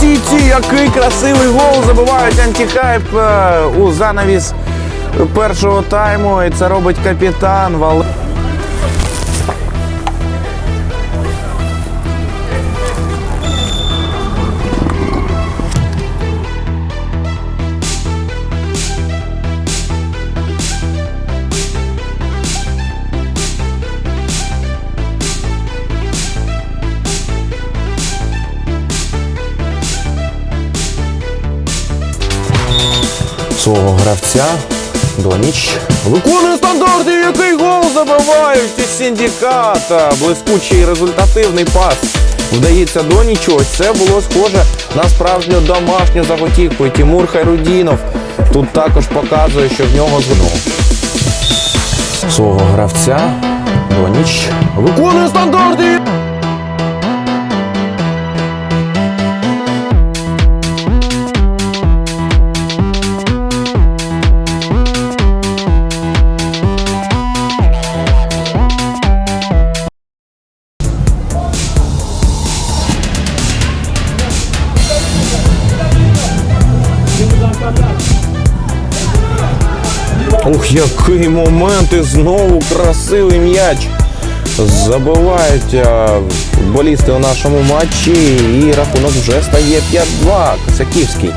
сіті, який красивий гол забивають антихайп е, у занавіс першого тайму. І це робить капітан Вал. Свого гравця. Доніч виконує стандарти, який гол забивають із синдиката. Блискучий результативний пас. Вдається Донічу. Ось це було схоже на справжню домашню заготівку. І Тимур Хайрудінов тут також показує, що в нього згнув. Свого гравця Доніч виконує стандарти. Ух, який момент! І знову красивий м'яч. Забивають футболісти у нашому матчі. І рахунок вже стає 5-2. Косяківський.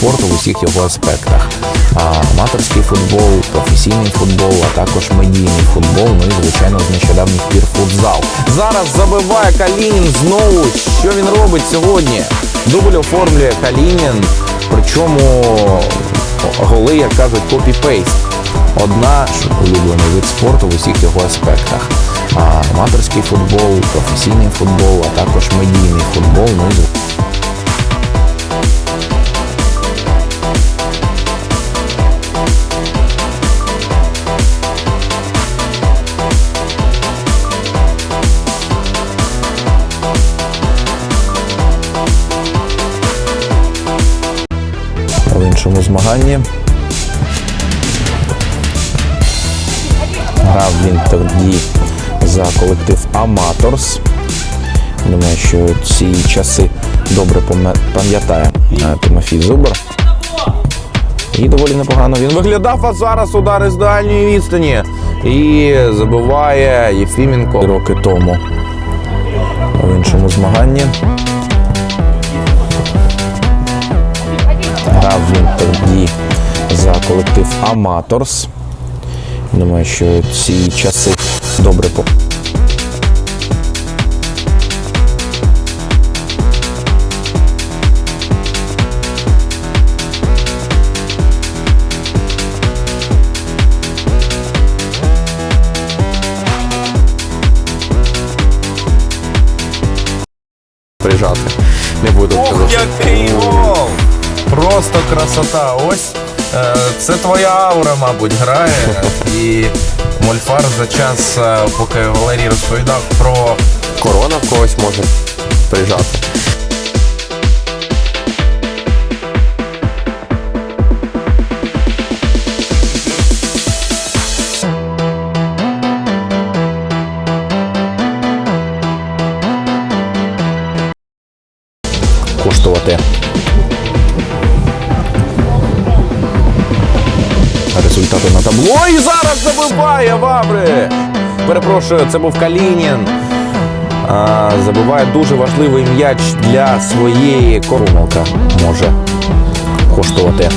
Спорту в усіх його аспектах. Аматорський футбол, професійний футбол, а також медійний футбол, ну і звичайно з нещодавніх пір футзал. Зараз забиває Калінін знову. Що він робить сьогодні? Дубль оформлює Калінін, причому голи, як кажуть, копі-пейст. Одна улюблений вид спорту в усіх його аспектах. Аматорський футбол, професійний футбол, а також медійний футбол, ну і змаганні. Грав він тоді за колектив Аматорс. Думаю, що ці часи добре пам'ятає е, Тимофій Зубер. І доволі непогано він виглядав, а зараз удари з дальньої відстані. І забиває Єфіменко роки тому. В іншому змаганні. Грав він тоді за колектив Аматорс. Думаю, що ці часи добре по. Прижати. Не буду Ох, який гол! Просто красота. Ось е, це твоя аура, мабуть, грає. І Мольфар за час, е, поки Валерій розповідав про Корона в когось може прижати. Забиває Вабри. Перепрошую, це був Калінін. А, забиває дуже важливий м'яч для своєї корумалка може коштувати.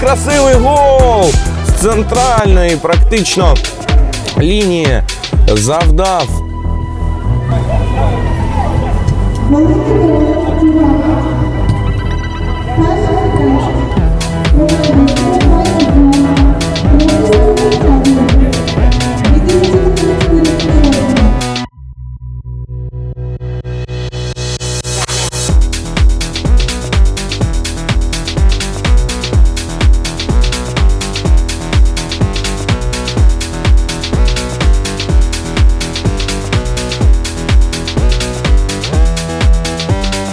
Красивий гол! З центральної практично лінії завдав.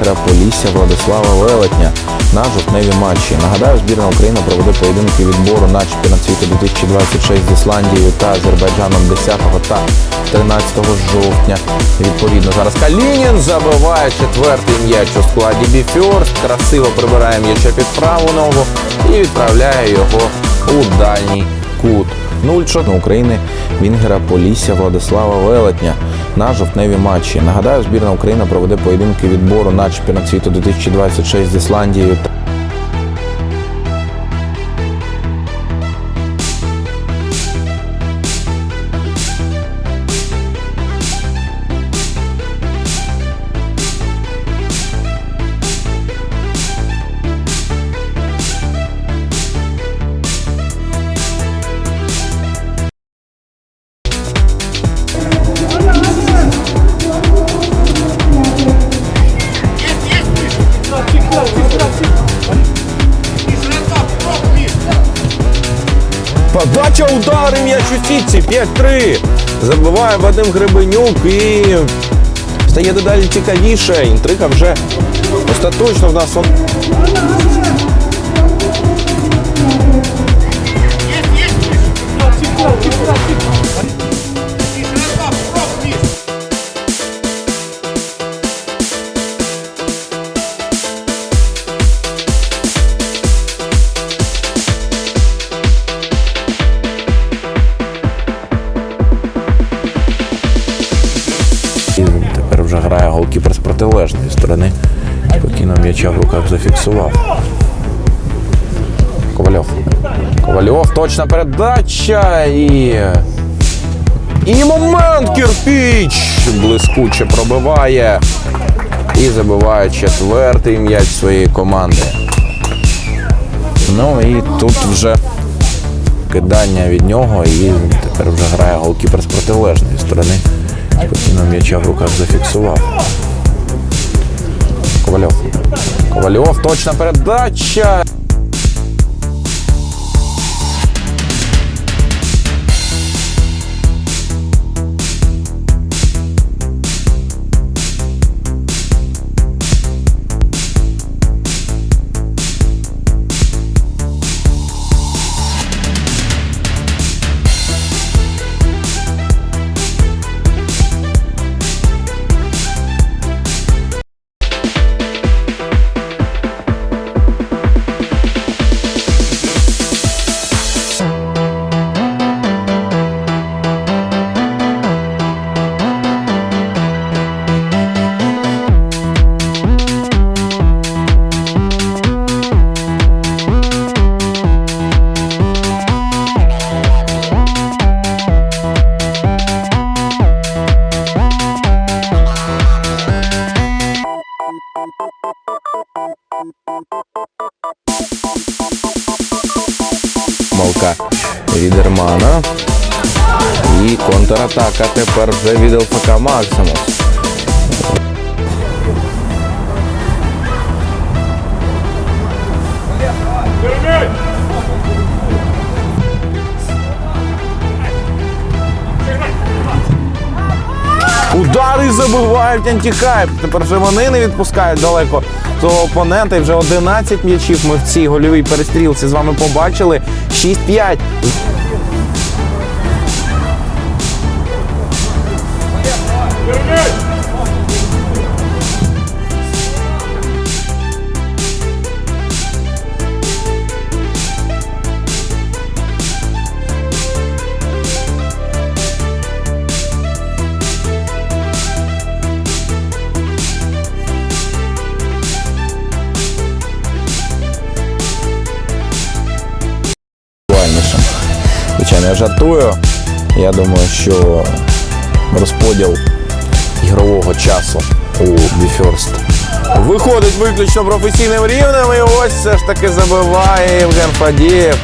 Полісся Владислава Велетня на жовтневі матчі. Нагадаю, збірна України проведе поєдинки відбору на чемпіонат світу 2026 з Ісландією та Азербайджаном 10 та 13 жовтня. Відповідно, зараз Калінін забиває четвертий м'яч у складі Біфьорст. Красиво прибирає м'яча під праву ногу і відправляє його у дальній кут. 0-4 України Вінгера Полісся Владислава Велетня на жовтневі матчі. Нагадаю, збірна України проведе поєдинки відбору на чемпіонат світу 2026 з Ісландією сітці 5-3. Забиває Вадим Гребенюк і стає дедалі цікавіше. Інтрига вже остаточно в нас. Вже грає голкіпер з протилежної сторони. Спокійно м'яча в руках зафіксував. Ковальов. Ковальов, точна передача і. І момент Кірпіч блискуче пробиває і забиває четвертий м'яч своєї команди. Ну і тут вже кидання від нього, і тепер вже грає голкіпер з протилежної сторони. Спокійно м'яча в руках зафіксував. Ковальов. Ковальов, точна передача. Вже від ЛФК Максимус. Удари забивають антихайп. Тепер вже вони не відпускають далеко свого опонента. І вже 11 м'ячів ми в цій гольовій перестрілці з вами побачили. 6-5. Звичайно, ну я жартую. Я думаю, що розподіл ігрового часу у BeFirst виходить виключно професійним рівнем. І ось все ж таки забиває Євген Фадієв.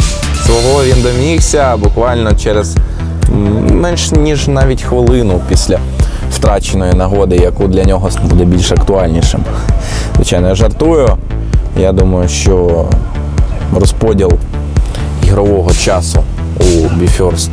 Свого він домігся буквально через менш ніж навіть хвилину після втраченої нагоди, яку для нього буде більш актуальнішим. Звичайно, я жартую. Я думаю, що розподіл ігрового часу у BeFirst